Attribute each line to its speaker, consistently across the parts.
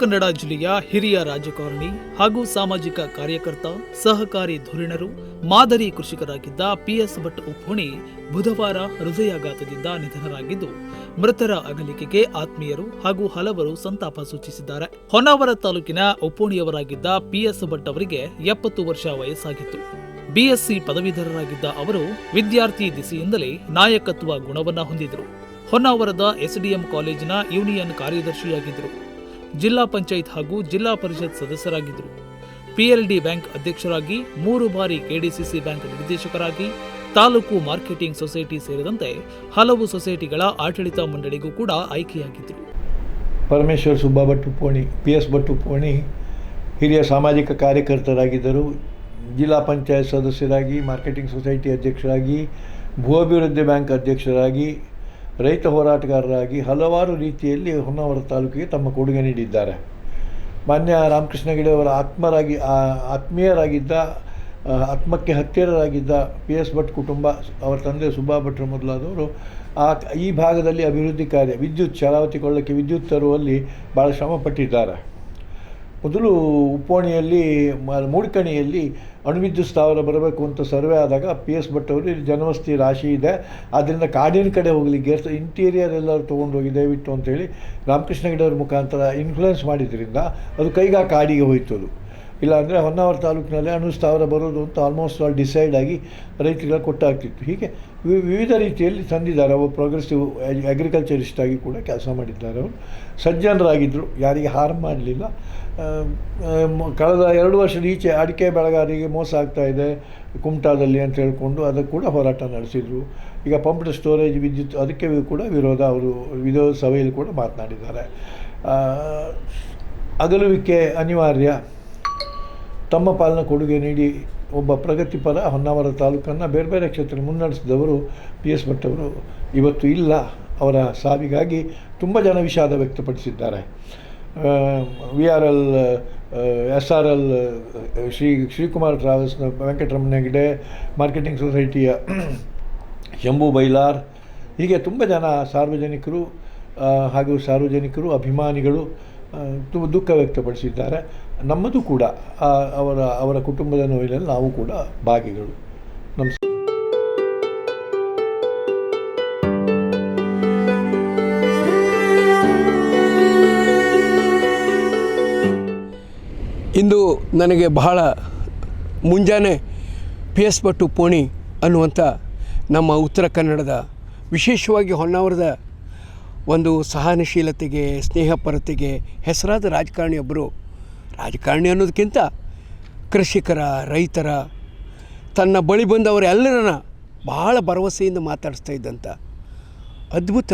Speaker 1: ಕನ್ನಡ ಜಿಲ್ಲೆಯ ಹಿರಿಯ ರಾಜಕಾರಣಿ ಹಾಗೂ ಸಾಮಾಜಿಕ ಕಾರ್ಯಕರ್ತ, ಸಹಕಾರಿ ಧುರೀಣರು ಮಾದರಿ ಕೃಷಿಕರಾಗಿದ್ದ ಪಿಎಸ್ ಭಟ್ ಉಪ್ಪುಣಿ ಬುಧವಾರ ಹೃದಯಾಘಾತದಿಂದ ನಿಧನರಾಗಿದ್ದು, ಮೃತರ ಅಗಲಿಕೆಗೆ ಆತ್ಮೀಯರು ಹಾಗೂ ಹಲವರು ಸಂತಾಪ ಸೂಚಿಸಿದ್ದಾರೆ. ಹೊನ್ನಾವರ ತಾಲೂಕಿನ ಉಪ್ಪುಣಿಯವರಾಗಿದ್ದ ಪಿಎಸ್ ಭಟ್ ಅವರಿಗೆ ಎಪ್ಪತ್ತು ವರ್ಷ ವಯಸ್ಸಾಗಿತ್ತು. ಬಿಎಸ್ಸಿ ಪದವೀಧರರಾಗಿದ್ದ ಅವರು ವಿದ್ಯಾರ್ಥಿ ದಿಸೆಯಿಂದಲೇ ನಾಯಕತ್ವ ಗುಣವನ್ನ ಹೊಂದಿದ್ರು. ಹೊನ್ನಾವರದ ಎಸ್ಡಿಎಂ ಕಾಲೇಜಿನ ಯೂನಿಯನ್ ಕಾರ್ಯದರ್ಶಿಯಾಗಿದ್ದರು. ಜಿಲ್ಲಾ ಪಂಚಾಯತ್ ಹಾಗೂ ಜಿಲ್ಲಾ ಪರಿಷತ್ ಸದಸ್ಯರಾಗಿದ್ದರು. ಪಿಎಲ್ಡಿ ಬ್ಯಾಂಕ್ ಅಧ್ಯಕ್ಷರಾಗಿ ಮೂರು ಬಾರಿ ಕೆಡಿಸಿಸಿ ಬ್ಯಾಂಕ್ ನಿರ್ದೇಶಕರಾಗಿ, ತಾಲೂಕು ಮಾರ್ಕೆಟಿಂಗ್ ಸೊಸೈಟಿ ಸೇರಿದಂತೆ ಹಲವು ಸೊಸೈಟಿಗಳ ಆಡಳಿತ ಮಂಡಳಿಗೂ ಕೂಡ ಆಯ್ಕೆಯಾಗಿದ್ದರು.
Speaker 2: ಪರಮೇಶ್ವರ್ ಸುಬ್ಬಾ ಭಟ್ಟು ಪೋಣಿ ಪಿ ಎಸ್ ಭಟ್ಟು ಪೋಣಿ ಹಿರಿಯ ಸಾಮಾಜಿಕ ಕಾರ್ಯಕರ್ತರಾಗಿದ್ದರು. ಜಿಲ್ಲಾ ಪಂಚಾಯತ್ ಸದಸ್ಯರಾಗಿ, ಮಾರ್ಕೆಟಿಂಗ್ ಸೊಸೈಟಿ ಅಧ್ಯಕ್ಷರಾಗಿ, ಭೂ ಅಭಿವೃದ್ಧಿ ಬ್ಯಾಂಕ್ ಅಧ್ಯಕ್ಷರಾಗಿ ರೈತ ಹೋರಾಟಗಾರರಾಗಿ ಹಲವಾರು ರೀತಿಯಲ್ಲಿ ಹೊನ್ನಾವರ ತಾಲೂಕಿಗೆ ತಮ್ಮ ಕೊಡುಗೆ ನೀಡಿದ್ದಾರೆ. ಮಾನ್ಯ ರಾಮಕೃಷ್ಣ ಅವರ ಆತ್ಮರಾಗಿ ಆತ್ಮೀಯರಾಗಿದ್ದ ಆತ್ಮಕ್ಕೆ ಹತ್ತಿರರಾಗಿದ್ದ ಪಿ ಎಸ್ ಭಟ್ ಕುಟುಂಬ, ಅವರ ತಂದೆ ಸುಬ್ಬಾ ಭಟ್ರು ಮೊದಲಾದವರು, ಆ, ಈ ಭಾಗದಲ್ಲಿ ಅಭಿವೃದ್ಧಿ ಕಾರ್ಯ, ವಿದ್ಯುತ್ ಚಲಾವತಿ ಕೊಳ್ಳಕ್ಕೆ ವಿದ್ಯುತ್ ತರುವಲ್ಲಿ ಭಾಳ ಶ್ರಮಪಟ್ಟಿದ್ದಾರೆ. ಮೊದಲು ಉಪ್ಪೋಣಿಯಲ್ಲಿ ಮೂಡಿಕಣಿಯಲ್ಲಿ ಅಣುವಿದ್ಯುತ್ ಸ್ಥಾವರ ಬರಬೇಕು ಅಂತ ಸರ್ವೆ ಆದಾಗ ಪಿ ಎಸ್ ಭಟ್ ಅವರು ಇಲ್ಲಿ ರಾಶಿ ಇದೆ ಆದ್ದರಿಂದ ಕಾಡಿನ ಕಡೆ ಹೋಗಲಿ ಗೇರ್ಸ್ ಇಂಟೀರಿಯರ್ ಎಲ್ಲರೂ ತೊಗೊಂಡು ಹೋಗಿ ದಯವಿಟ್ಟು ಅಂತೇಳಿ ರಾಮಕೃಷ್ಣ ಗಿಡವ್ರ ಮುಖಾಂತರ ಇನ್ಫ್ಲುಯೆನ್ಸ್ ಮಾಡಿದ್ದರಿಂದ ಅದು ಕೈಗಾ ಕಾಡಿಗೆ ಹೋಯ್ತು ಅದು ಇಲ್ಲಾಂದರೆ ಹೊನ್ನಾವರ ತಾಲೂಕಿನಲ್ಲಿ ಅಣು ಸ್ಥಾವರ ಬರೋದು ಅಂತ ಆಲ್ಮೋಸ್ಟ್ ಆಲ್ ಡಿಸೈಡ್ ಆಗಿ ರೈತರಿಗೆ ಕೊಟ್ಟಾಗ್ತಿತ್ತು ಹೀಗೆ ವಿವಿಧ ರೀತಿಯಲ್ಲಿ ತಂದಿದ್ದಾರೆ. ಅವರು ಪ್ರೋಗ್ರೆಸಿವ್ ಅಗ್ರಿಕಲ್ಚರಿಸ್ಟ್ ಆಗಿ ಕೂಡ ಕೆಲಸ ಮಾಡಿದ್ದಾರೆ ಅವರು. ಸಜ್ಜನರಾಗಿದ್ದರು ಯಾರಿಗೆ ಹಾರ್ಮ್ ಮಾಡಲಿಲ್ಲ. ಕಳೆದ ಎರಡು ವರ್ಷದ ಈಚೆ ಅಡಿಕೆ ಬೆಳೆಗಾರರಿಗೆ ಮೋಸ ಆಗ್ತಾ ಇದೆ ಕುಮಟಾದಲ್ಲಿ ಅಂತ ಹೇಳಿಕೊಂಡು ಅದಕ್ಕೆ ಕೂಡ ಹೋರಾಟ ನಡೆಸಿದರು. ಈಗ ಪಂಪ್ಡ್ ಸ್ಟೋರೇಜ್ ವಿದ್ಯುತ್ ಅದಕ್ಕೆ ಕೂಡ ವಿರೋಧ ಅವರು ವಿರೋಧ ಸಭೆಯಲ್ಲಿ ಕೂಡ ಮಾತನಾಡಿದ್ದಾರೆ. ಅಗಲುವಿಕೆ ಅನಿವಾರ್ಯ. ತಮ್ಮ ಪಾಲಿನ ಕೊಡುಗೆ ನೀಡಿ ಒಬ್ಬ ಪ್ರಗತಿಪರ ಹೊನ್ನಾವರ ತಾಲೂಕನ್ನು ಬೇರೆ ಬೇರೆ ಕ್ಷೇತ್ರ ಮುನ್ನಡೆಸಿದವರು ಪಿ ಎಸ್ ಭಟ್ ಅವರು ಇವತ್ತು ಇಲ್ಲ. ಅವರ ಸಾವಿಗಾಗಿ ತುಂಬ ಜನ ವಿಷಾದ ವ್ಯಕ್ತಪಡಿಸಿದ್ದಾರೆ. V R L S R L Shri, Shrikumar ಟ್ರಾವೆಲ್ಸ್ನ Venkataramana Hegde marketing ಸೊಸೈಟಿಯ ಶಂಭು ಬೈಲಾರ್, ಹೀಗೆ ತುಂಬ ಜನ ಸಾರ್ವಜನಿಕರು ಹಾಗೂ ಸಾರ್ವಜನಿಕರು, ಅಭಿಮಾನಿಗಳು ತುಂಬ ದುಃಖ ವ್ಯಕ್ತಪಡಿಸಿದ್ದಾರೆ. ನಮ್ಮದು ಕೂಡ ಅವರ ಅವರ ಕುಟುಂಬದ ನೋವಿನಲ್ಲಿ ನಾವು ಕೂಡ ಭಾಗಿಗಳು. ನಮಸ್ಕಾರ
Speaker 3: ಇಂದು ನನಗೆ ಬಹಳ ಮುಂಜಾನೆ ಪಿ ಎಸ್ ಭಟ್ಟು ಪೋಣಿ ಅನ್ನುವಂಥ ನಮ್ಮ ಉತ್ತರ ಕನ್ನಡದ ವಿಶೇಷವಾಗಿ ಹೊನ್ನಾವರದ ಒಂದು ಸಹನಶೀಲತೆಗೆ, ಸ್ನೇಹಪರತೆಗೆ ಹೆಸರಾದ ರಾಜಕಾರಣಿಯೊಬ್ಬರು ರಾಜಕಾರಣಿ ಅನ್ನೋದಕ್ಕಿಂತ ಕೃಷಿಕರ, ರೈತರ, ತನ್ನ ಬಳಿ ಬಂದವರೆಲ್ಲರನ್ನ ಭಾಳ ಭರವಸೆಯಿಂದ ಮಾತಾಡಿಸ್ತಾ ಇದ್ದಂಥ ಅದ್ಭುತ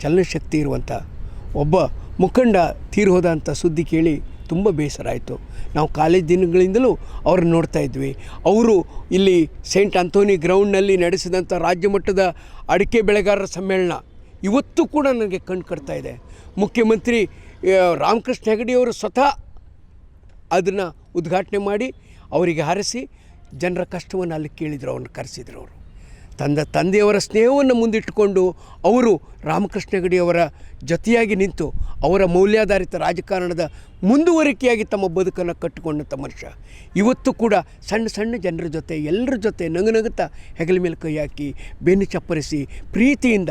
Speaker 3: ಚಲನಶಕ್ತಿ ಇರುವಂಥ ಒಬ್ಬ ಮುಖಂಡ ತೀರಿ ಹೋದ ಸುದ್ದಿ ಕೇಳಿ ತುಂಬ ಬೇಸರ ಆಯಿತು. ನಾವು ಕಾಲೇಜ್ ದಿನಗಳಿಂದಲೂ ಅವ್ರನ್ನ ನೋಡ್ತಾ ಇದ್ವಿ. ಅವರು ಇಲ್ಲಿ ಸೇಂಟ್ ಆಂಥೋನಿ ಗ್ರೌಂಡ್ನಲ್ಲಿ ನಡೆಸಿದಂಥ ರಾಜ್ಯ ಮಟ್ಟದ ಅಡಿಕೆ ಬೆಳೆಗಾರರ ಸಮ್ಮೇಳನ ಇವತ್ತು ಕೂಡ ನನಗೆ ಕಂಡು ಕಟ್ತಾ ಇದೆ. ಮುಖ್ಯಮಂತ್ರಿ, ರಾಮಕೃಷ್ಣ ಹೆಗಡೆಯವರು ಸ್ವತಃ ಅದನ್ನು ಉದ್ಘಾಟನೆ ಮಾಡಿ ಅವರಿಗೆ ಹಾರಿಸಿ ಜನರ ಕಷ್ಟವನ್ನು ಅಲ್ಲಿ ಕೇಳಿದರು, ಅವ್ರನ್ನ ಕರೆಸಿದ್ರು ಅವರು. ತಂದ, ತಂದೆಯವರ ಸ್ನೇಹವನ್ನು ಮುಂದಿಟ್ಟುಕೊಂಡು ಅವರು ರಾಮಕೃಷ್ಣ ಹೆಗಡೆಯವರ ಜೊತೆಯಾಗಿ ನಿಂತು ಅವರ ಮೌಲ್ಯಾಧಾರಿತ ರಾಜಕಾರಣದ ಮುಂದುವರಿಕೆಯಾಗಿ ತಮ್ಮ ಬದುಕನ್ನು ಕಟ್ಟಿಕೊಂಡಂಥ ಮನುಷ್ಯ. ಇವತ್ತು ಕೂಡ ಸಣ್ಣ ಸಣ್ಣ ಜನರ ಜೊತೆ, ಎಲ್ಲರ ಜೊತೆ ನಗು ನಗುತ್ತಾ ಹೆಗಲ ಮೇಲೆ ಕೈ ಹಾಕಿ ಬೆನ್ನು ಚಪ್ಪರಿಸಿ ಪ್ರೀತಿಯಿಂದ,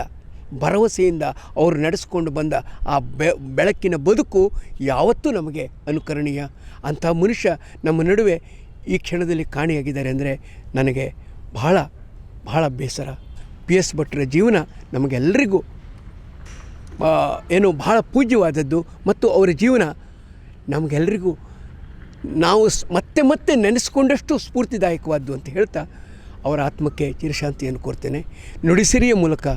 Speaker 3: ಭರವಸೆಯಿಂದ ಅವರು ನಡೆಸಿಕೊಂಡು ಬಂದ ಆ ಬೆಳಕಿನ ಬದುಕು ಯಾವತ್ತೂ ನಮಗೆ ಅನುಕರಣೀಯ. ಅಂಥ ಮನುಷ್ಯ ನಮ್ಮ ನಡುವೆ ಈ ಕ್ಷಣದಲ್ಲಿ ಕಾಣೆಯಾಗಿದ್ದಾರೆ ಅಂದರೆ ನನಗೆ ಬಹಳ ಬಹಳ ಬೇಸರ. ಪಿ ಎಸ್ ಭಟ್ರ ಜೀವನ ನಮಗೆಲ್ಲರಿಗೂ ಏನು ಬಹಳ ಪೂಜ್ಯವಾದದ್ದು ಮತ್ತು ಅವರ ಜೀವನ ನಮಗೆಲ್ಲರಿಗೂ ನಾವು ಮತ್ತೆ ಮತ್ತೆ ನೆನೆಸ್ಕೊಂಡಷ್ಟು ಸ್ಫೂರ್ತಿದಾಯಕವಾದ್ದು ಅಂತ ಹೇಳ್ತಾ ಅವರ ಆತ್ಮಕ್ಕೆ ಚಿರಶಾಂತಿಯನ್ನು ಕೋರ್ತೇನೆ ನುಡಿಸಿರಿಯ ಮೂಲಕ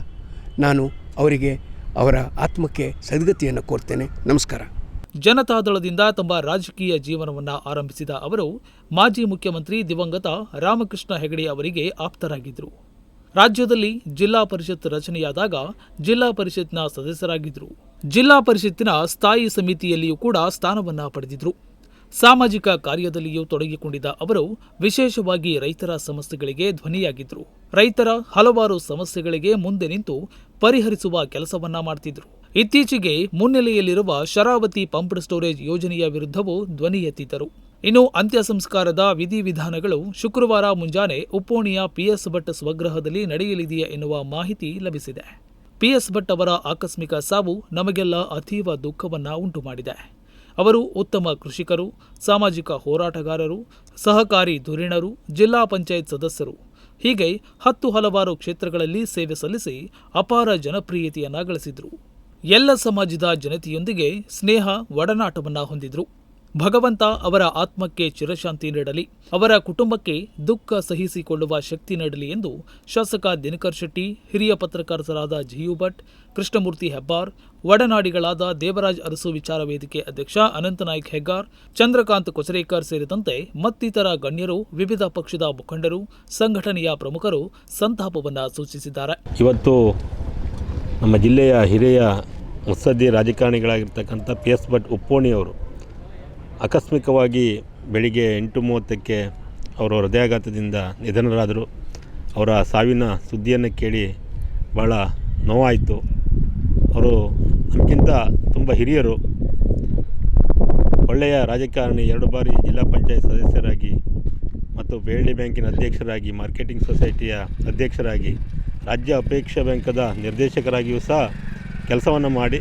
Speaker 3: ನಾನು ಅವರಿಗೆ ಅವರ ಆತ್ಮಕ್ಕೆ ಸದ್ಗತಿಯನ್ನು ಕೋರ್ತೇನೆ ನಮಸ್ಕಾರ.
Speaker 1: ಜನತಾದಳದಿಂದ ತಮ್ಮ ರಾಜಕೀಯ ಜೀವನವನ್ನು ಆರಂಭಿಸಿದ ಅವರು, ಮಾಜಿ ಮುಖ್ಯಮಂತ್ರಿ ದಿವಂಗತ ರಾಮಕೃಷ್ಣ ಹೆಗಡೆ ಅವರಿಗೆ ಆಪ್ತರಾಗಿದ್ದರು. ರಾಜ್ಯದಲ್ಲಿ ಜಿಲ್ಲಾ ಪರಿಷತ್ ರಚನೆಯಾದಾಗ ಜಿಲ್ಲಾ ಪರಿಷತ್ನ ಸದಸ್ಯರಾಗಿದ್ದರು. ಜಿಲ್ಲಾ ಪರಿಷತ್ತಿನ ಸ್ಥಾಯಿ ಸಮಿತಿಯಲ್ಲಿಯೂ ಕೂಡ ಸ್ಥಾನವನ್ನು ಪಡೆದಿದ್ರು ಸಾಮಾಜಿಕ ಕಾರ್ಯದಲ್ಲಿಯೂ ತೊಡಗಿಕೊಂಡಿದ್ದ ಅವರು ವಿಶೇಷವಾಗಿ ರೈತರ ಸಮಸ್ಯೆಗಳಿಗೆ ಧ್ವನಿಯಾಗಿದ್ದರು. ರೈತರ ಹಲವಾರು ಸಮಸ್ಯೆಗಳಿಗೆ ಮುಂದೆ ನಿಂತು ಪರಿಹರಿಸುವ ಕೆಲಸವನ್ನ ಮಾಡ್ತಿದ್ರು ಇತ್ತೀಚೆಗೆ ಮುನ್ನೆಲೆಯಲ್ಲಿರುವ ಶರಾವತಿ ಪಂಪ್ಡ್ ಸ್ಟೋರೇಜ್ ಯೋಜನೆಯ ವಿರುದ್ಧವೂ ಧ್ವನಿ ಎತ್ತಿದ್ದರು. ಇನ್ನು ಅಂತ್ಯ ಸಂಸ್ಕಾರದ ವಿಧಿವಿಧಾನಗಳು ಶುಕ್ರವಾರ ಮುಂಜಾನೆ ಉಪ್ಪೋಣಿಯ ಪಿಎಸ್ ಭಟ್ ಸ್ವಗ್ರಹದಲ್ಲಿ ನಡೆಯಲಿದೆಯೇ ಎನ್ನುವ ಮಾಹಿತಿ ಲಭಿಸಿದೆ. ಪಿಎಸ್ ಭಟ್ ಅವರ ಆಕಸ್ಮಿಕ ಸಾವು ನಮಗೆಲ್ಲ ಅತೀವ ದುಃಖವನ್ನು ಉಂಟು ಮಾಡಿದೆ ಅವರು ಉತ್ತಮ ಕೃಷಿಕರು, ಸಾಮಾಜಿಕ ಹೋರಾಟಗಾರರು, ಸಹಕಾರಿ ಧುರೀಣರು, ಜಿಲ್ಲಾ ಪಂಚಾಯತ್ ಸದಸ್ಯರು. ಹೀಗೆ ಹತ್ತು ಹಲವಾರು ಕ್ಷೇತ್ರಗಳಲ್ಲಿ ಸೇವೆ ಸಲ್ಲಿಸಿ ಅಪಾರ ಜನಪ್ರಿಯತೆಯನ್ನ ಗಳಿಸಿದ್ರು. ಎಲ್ಲ ಸಮಾಜದ ಜನತೆಯೊಂದಿಗೆ ಸ್ನೇಹ, ಒಡನಾಟವನ್ನು ಹೊಂದಿದ್ರು. ಭಗವಂತ ಅವರ ಆತ್ಮಕ್ಕೆ ಚಿರಶಾಂತಿ ನೀಡಲಿ, ಅವರ ಕುಟುಂಬಕ್ಕೆ ದುಃಖ ಸಹಿಸಿಕೊಳ್ಳುವ ಶಕ್ತಿ ನೀಡಲಿ ಎಂದು ಶಾಸಕ ದಿನಕರ್ ಶೆಟ್ಟಿ, ಹಿರಿಯ ಪತ್ರಕರ್ತರಾದ ಜಿಯು ಭಟ್, ಕೃಷ್ಣಮೂರ್ತಿ ಹೆಬ್ಬಾರ್, ಒಡನಾಡಿಗಳಾದ ದೇವರಾಜ್ ಅರಸು ವಿಚಾರ ವೇದಿಕೆ ಅಧ್ಯಕ್ಷ ಅನಂತನಾಯ್ಕ ಹೆಗ್ಗಾರ್, ಚಂದ್ರಕಾಂತ್ ಕೊಚರೇಕರ್ ಸೇರಿದಂತೆ ಮತ್ತಿತರ ಗಣ್ಯರು, ವಿವಿಧ ಪಕ್ಷದ ಮುಖಂಡರು, ಸಂಘಟನೆಯ ಪ್ರಮುಖರು ಸಂತಾಪವನ್ನು ಸೂಚಿಸಿದ್ದಾರೆ.
Speaker 4: ಇವತ್ತು ನಮ್ಮ ಜಿಲ್ಲೆಯ ಹಿರಿಯ ಮುತ್ಸದ್ದಿ ರಾಜಕಾರಣಿಗಳಾಗಿರ್ತಕ್ಕಂಥ ಪಿ ಎಸ್ ಭಟ್ ಉಪ್ಪೋಣಿ ಅವರು ಆಕಸ್ಮಿಕವಾಗಿ ಬೆಳಿಗ್ಗೆ ಎಂಟು ಮೂವತ್ತಕ್ಕೆ ಅವರು ಹೃದಯಾಘಾತದಿಂದ ನಿಧನರಾದರು. ಅವರ ಸಾವಿನ ಸುದ್ದಿಯನ್ನು ಕೇಳಿ ಭಾಳ ನೋವಾಯಿತು. ಅವರು ನಮಗಿಂತ ತುಂಬ ಹಿರಿಯರು. ಒಳ್ಳೆಯ ರಾಜಕಾರಣಿ, ಎರಡು ಬಾರಿ ಜಿಲ್ಲಾ ಪಂಚಾಯತ್ ಸದಸ್ಯರಾಗಿ ಮತ್ತು ಬೇಳ್ಳಿ ಬ್ಯಾಂಕಿನ ಅಧ್ಯಕ್ಷರಾಗಿ, ಮಾರ್ಕೆಟಿಂಗ್ ಸೊಸೈಟಿಯ ಅಧ್ಯಕ್ಷರಾಗಿ ರಾಜ್ಯ ಅಪೇಕ್ಷಾ ಬ್ಯಾಂಕದ ನಿರ್ದೇಶಕರಾಗಿಯೂ ಸಹ ಕೆಲಸವನ್ನು ಮಾಡಿ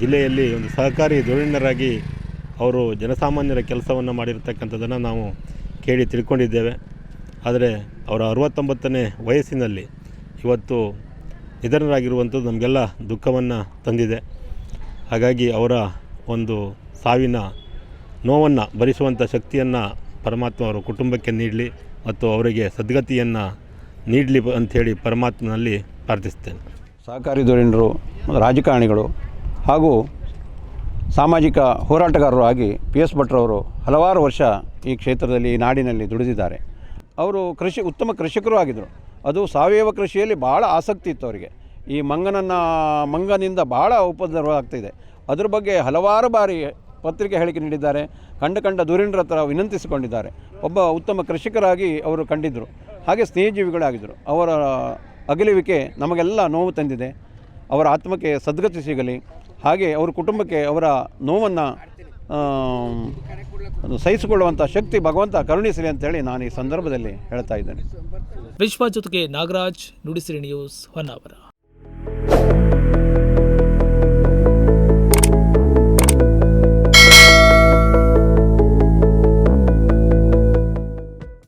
Speaker 4: ಜಿಲ್ಲೆಯಲ್ಲಿ ಒಂದು ಸಹಕಾರಿ ಧುರೀಣರಾಗಿ ಅವರು ಜನಸಾಮಾನ್ಯರ ಕೆಲಸವನ್ನು ಮಾಡಿರ್ತಕ್ಕಂಥದ್ದನ್ನು ನಾವು ಕೇಳಿ ತಿಳ್ಕೊಂಡಿದ್ದೇವೆ. ಆದರೆ ಅವರ ಅರವತ್ತೊಂಬತ್ತನೇ ವಯಸ್ಸಿನಲ್ಲಿ ಇವತ್ತು ನಿಧನರಾಗಿರುವಂಥದ್ದು ನಮಗೆಲ್ಲ ದುಃಖವನ್ನು ತಂದಿದೆ. ಹಾಗಾಗಿ ಅವರ ಒಂದು ಸಾವಿನ ನೋವನ್ನು ಭರಿಸುವಂಥ ಶಕ್ತಿಯನ್ನು ಪರಮಾತ್ಮ ಅವರ ಕುಟುಂಬಕ್ಕೆ ನೀಡಲಿ ಮತ್ತು ಅವರಿಗೆ ಸದ್ಗತಿಯನ್ನು ನೀಡಲಿ ಅಂಥೇಳಿ ಪರಮಾತ್ಮನಲ್ಲಿ ಪ್ರಾರ್ಥಿಸ್ತೇನೆ
Speaker 3: ಸಹಕಾರಿ ಧುರೀಣರು ರಾಜಕಾರಣಿಗಳು ಹಾಗೂ ಸಾಮಾಜಿಕ ಹೋರಾಟಗಾರರು ಆಗಿ ಪಿ ಎಸ್ ಭಟ್ರವರು ಹಲವಾರು ವರ್ಷ ಈ ಕ್ಷೇತ್ರದಲ್ಲಿ ಈ ನಾಡಿನಲ್ಲಿ ದುಡಿದಿದ್ದಾರೆ. ಅವರು ಕೃಷಿ, ಉತ್ತಮ ಕೃಷಿಕರು ಆಗಿದ್ದರು ಅದು ಸಾವಯವ ಕೃಷಿಯಲ್ಲಿ ಭಾಳ ಆಸಕ್ತಿ ಇತ್ತು ಅವರಿಗೆ. ಈ ಮಂಗನನ್ನು, ಮಂಗನಿಂದ ಭಾಳ ಉಪದ್ರವ ಆಗ್ತಿದೆ ಅದ್ರ ಬಗ್ಗೆ ಹಲವಾರು ಬಾರಿ ಪತ್ರಿಕೆ ಹೇಳಿಕೆ ನೀಡಿದ್ದಾರೆ. ಕಂಡ ಕಂಡ ಧುರೀಣರ ಹತ್ರ ವಿನಂತಿಸಿಕೊಂಡಿದ್ದಾರೆ. ಒಬ್ಬ ಉತ್ತಮ ಕೃಷಿಕರಾಗಿ ಅವರು ಕಂಡಿದ್ದರು ಹಾಗೆ ಸ್ನೇಹಜೀವಿಗಳಾಗಿದ್ದರು. ಅವರ ಅಗಲುವಿಕೆ ನಮಗೆಲ್ಲ ನೋವು ತಂದಿದೆ. ಅವರ ಆತ್ಮಕ್ಕೆ ಸದ್ಗತಿ ಸಿಗಲಿ. ಹಾಗೆ ಅವರ ಕುಟುಂಬಕ್ಕೆ ಅವರ ನೋವನ್ನು ಸಹಿಸಿಕೊಳ್ಳುವಂಥ ಶಕ್ತಿ, ಭಗವಂತ ಕರುಣಿಸಲಿ ಅಂತೇಳಿ ನಾನು ಈ ಸಂದರ್ಭದಲ್ಲಿ ಹೇಳ್ತಾ ಇದ್ದೇನೆ.
Speaker 1: ವಿಶ್ವ ಜೊತೆಗೆ ನಾಗರಾಜ್, ನುಡಿಸಿರಿ ನ್ಯೂಸ್ ಹೊನ್ನಾವರ.